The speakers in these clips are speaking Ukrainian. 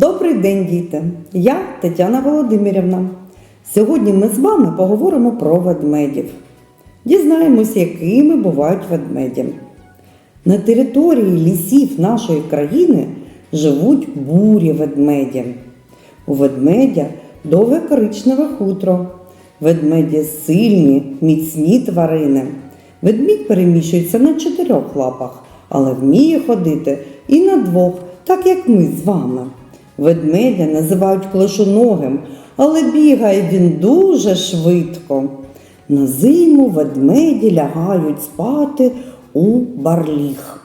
Добрий день, діти! Я Тетяна Володимирівна. Сьогодні ми з вами поговоримо про ведмедів. Дізнаємося, якими бувають ведмеді. На території лісів нашої країни живуть бурі ведмеді. У ведмедя довге коричневе хутро. Ведмеді сильні, міцні тварини. Ведмідь переміщується на чотирьох лапах, але вміє ходити і на двох, так як ми з вами. Ведмедя називають клишоногим, але бігає він дуже швидко. На зиму ведмеді лягають спати у барліг.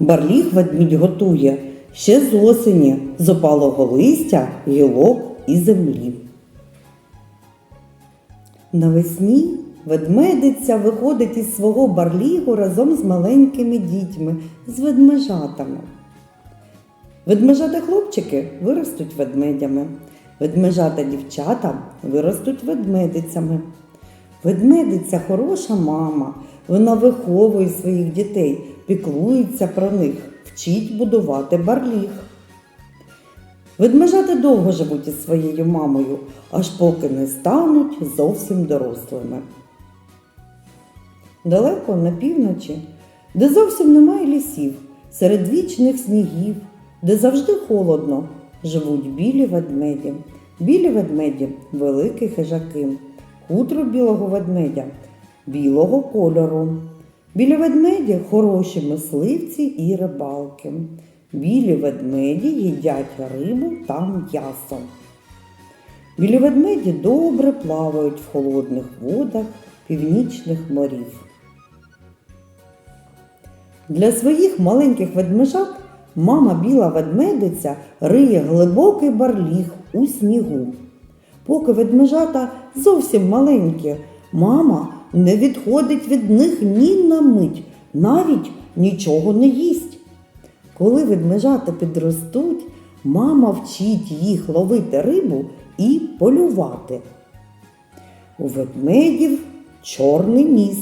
Барліг ведмідь готує ще з осені, з опалого листя, гілок і землі. Навесні ведмедиця виходить із свого барлігу разом з маленькими дітьми, з ведмежатами. Ведмежата хлопчики виростуть ведмедями, ведмежата дівчата виростуть ведмедицями. Ведмедиця хороша мама, вона виховує своїх дітей, піклується про них, вчить будувати барліг. Ведмежата довго живуть із своєю мамою, аж поки не стануть зовсім дорослими. Далеко на півночі, де зовсім немає лісів, серед вічних снігів, де завжди холодно, живуть білі ведмеді. Білі ведмеді великі хижаки, хутро білого ведмедя білого кольору. Білі ведмеді хороші мисливці і рибалки. Білі ведмеді їдять рибу та м'ясо. Білі ведмеді добре плавають в холодних водах північних морів. Для своїх маленьких ведмежат мама біла ведмедиця риє глибокий барліг у снігу. Поки ведмежата зовсім маленькі, мама не відходить від них ні на мить, навіть нічого не їсть. Коли ведмежата підростуть, мама вчить їх ловити рибу і полювати. У ведмедів чорний ніс.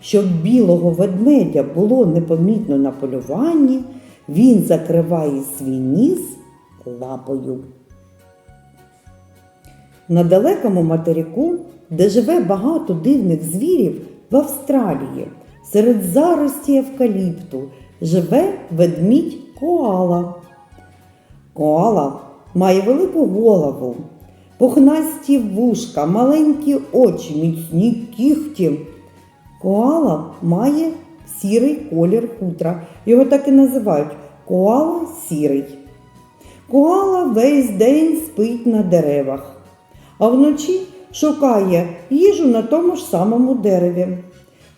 Щоб білого ведмедя було непомітно на полюванні, він закриває свій ніс лапою. На далекому материку, де живе багато дивних звірів, в Австралії, серед зарості евкаліпту, живе ведмідь коала. Коала має велику голову, пухнасті вушка, маленькі очі, міцні кіхті. Коала має сірий колір хутра. Його так і називають коала сірий. Коала весь день спить на деревах, а вночі шукає їжу на тому ж самому дереві.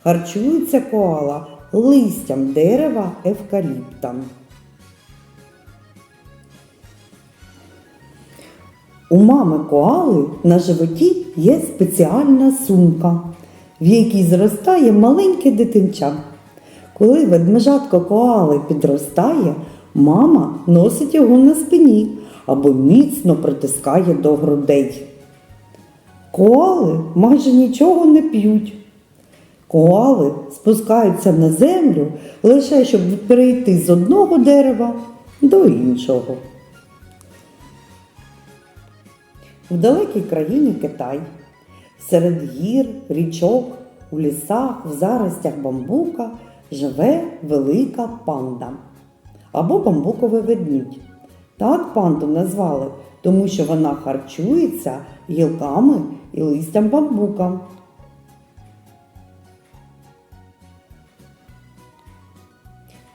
Харчується коала листям дерева евкаліпта. У мами коали на животі є спеціальна сумка, в якій зростає маленьке дитинча. Коли ведмежатко коали підростає, мама носить його на спині або міцно притискає до грудей. Коали майже нічого не п'ють. Коали спускаються на землю лише щоб перейти з одного дерева до іншого. В далекій країні Китай, серед гір, річок, у лісах, в заростях бамбука живе велика панда або бамбуковий ведмідь. Так панду назвали, тому що вона харчується гілками і листям бамбука.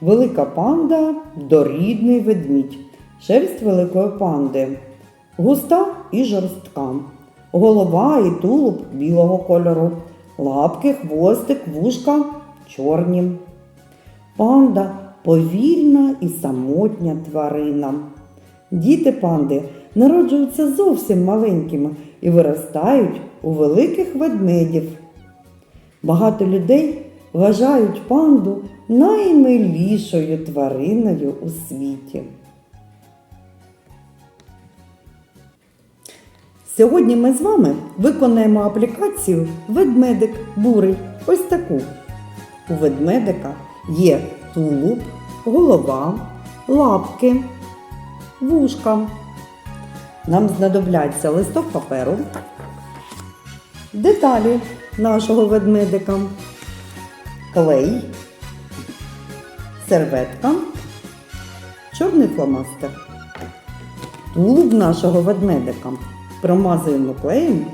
Велика панда дорідний ведмідь. Шерсть великої панди. Густа і жорстка. Голова і тулуб білого кольору. Лапки, хвостик, вушка чорні. Панда повільна і самотня тварина. Діти панди народжуються зовсім маленькими і виростають у великих ведмедів. Багато людей вважають панду наймилішою твариною у світі. Сьогодні ми з вами виконаємо аплікацію Ведмедик бурий. Ось таку. У ведмедика є тулуб, голова, лапки, вушка. Нам знадобляться листок паперу, деталі нашого ведмедика, клей, серветка, чорний фломастер. Тулуб нашого ведмедика промазуємо клеєм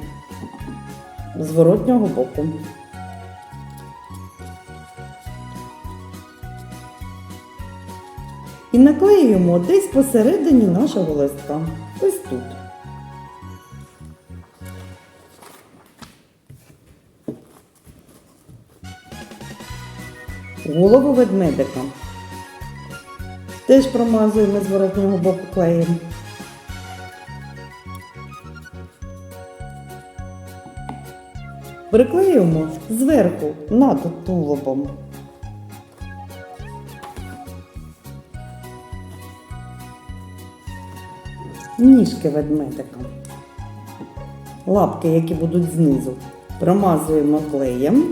зворотнього боку. І наклеюємо десь посередині нашого листка. Ось тут. Голову ведмедика. Теж промазуємо з зворотнього боку клеєм. Приклеюємо зверху над тулубом. Ніжки ведмедика. Лапки, які будуть знизу, промазуємо клеєм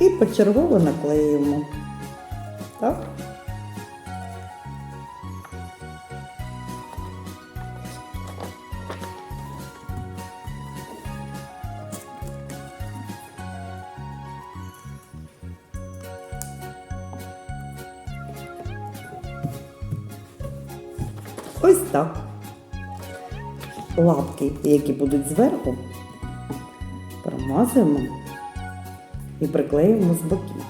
і почергово наклеюємо. Так? Ось так. Лапки, які будуть зверху, промазуємо і приклеїмо з боків.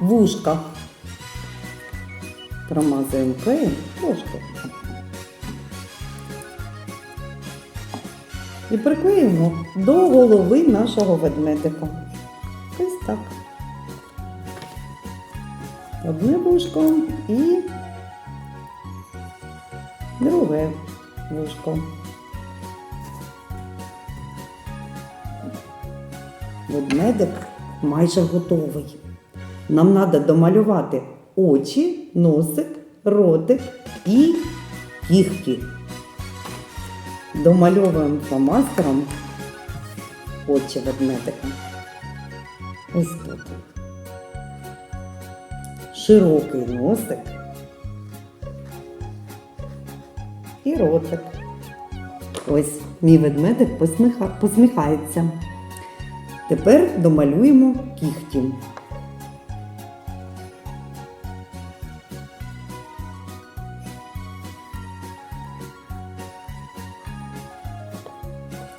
Вушка. Промазуємо клеєм трошки. І приклеїмо до голови нашого ведмедика. Ось так. Одне вушко і друге вушко. Ведмедик майже готовий. Нам треба домалювати очі, носик, ротик і кігті. Домальовуємо фломастером очі ведмедика. Ось тут. Широкий носик і ротик. Ось мій ведмедик посміха... посміхається. Тепер домалюємо кігті.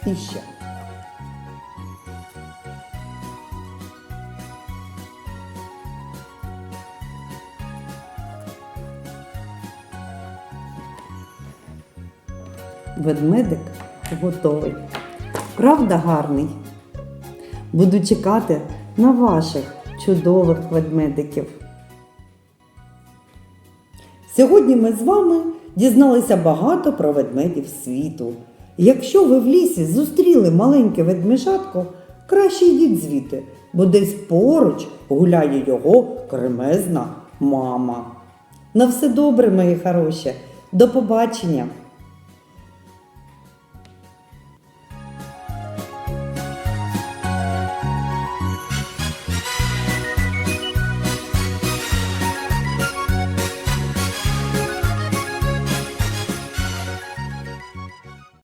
Ще. Ведмедик готовий. Правда гарний? Буду чекати на ваших чудових ведмедиків. Сьогодні ми з вами дізналися багато про ведмедів світу. Якщо ви в лісі зустріли маленьке ведмежатко, краще йдіть звідти, бо десь поруч гуляє його кремезна мама. На все добре, мої хороші. До побачення!